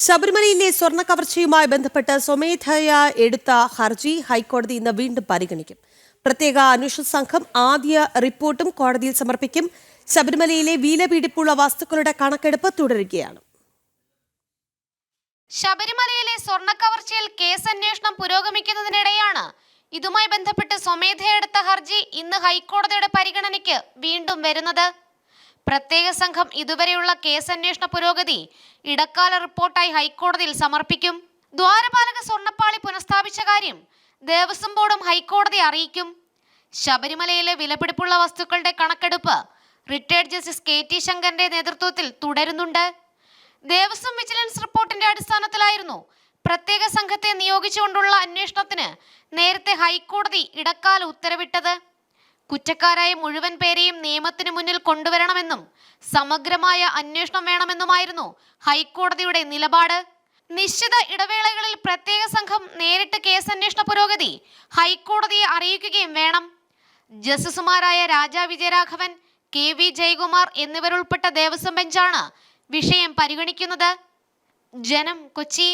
ശബരിമലയിലെ സ്വർണ കവർച്ചയുമായി ബന്ധപ്പെട്ട് സ്വമേധയ എടുത്ത ഹർജി ഹൈക്കോടതി ഇന്ന് വീണ്ടും പരിഗണിക്കും. പ്രത്യേക അന്വേഷണ സംഘം ആദ്യ റിപ്പോർട്ടും കോടതിയിൽ സമർപ്പിക്കും. ശബരിമലയിലെ വീലപീഡിപ്പുള്ള വസ്തുക്കളുടെ കണക്കെടുപ്പ് തുടരുകയാണ്. ശബരിമലയിലെ സ്വർണക്കവർച്ചയിൽ കേസ് അന്വേഷണം പുരോഗമിക്കുന്നതിനിടെയാണ് ഇതുമായി ബന്ധപ്പെട്ട് സ്വമേധയെടുത്ത ഹർജി ഇന്ന് ഹൈക്കോടതിയുടെ പരിഗണനയ്ക്ക് വീണ്ടും വരുന്നത്. പ്രത്യേക സംഘം ഇതുവരെയുള്ള കേസ് അന്വേഷണ പുരോഗതി ഇടക്കാല റിപ്പോർട്ടായി ഹൈക്കോടതിയിൽ സമർപ്പിക്കും. ദ്വാരപാലക സ്വർണപ്പാളി പുനഃസ്ഥാപിച്ച കാര്യം ദേവസ്വം ബോർഡും ഹൈക്കോടതി അറിയിക്കും. ശബരിമലയിലെ വിലപിടിപ്പുള്ള വസ്തുക്കളുടെ കണക്കെടുപ്പ് റിട്ടയർഡ് ജസ്റ്റിസ് കെ ടി ശങ്കറിന്റെ നേതൃത്വത്തിൽ തുടരുന്നുണ്ട്. ദേവസ്വം വിജിലൻസ് റിപ്പോർട്ടിന്റെ അടിസ്ഥാനത്തിലായിരുന്നു പ്രത്യേക സംഘത്തെ നിയോഗിച്ചുകൊണ്ടുള്ള അന്വേഷണത്തിന് നേരത്തെ ഹൈക്കോടതി ഇടക്കാല ഉത്തരവിട്ടത്. കുറ്റക്കാരായ മുഴുവൻ പേരെയും നിയമത്തിന് മുന്നിൽ കൊണ്ടുവരണമെന്നും സമഗ്രമായ അന്വേഷണം വേണമെന്നുമായിരുന്നു ഹൈക്കോടതിയുടെ നിലപാട്. നിശ്ചിത ഇടവേളകളിൽ പ്രത്യേക സംഘം നേരിട്ട് കേസന്വേഷണ പുരോഗതി ഹൈക്കോടതിയെ അറിയിക്കുകയും വേണം. ജസ്റ്റിസുമാരായ രാജാ വിജയരാഘവൻ കെ വി ജയകുമാർ എന്നിവരുൾപ്പെട്ട ദേവസ്വം ബെഞ്ചാണ് വിഷയം പരിഗണിക്കുന്നത്. ജനം കൊച്ചി.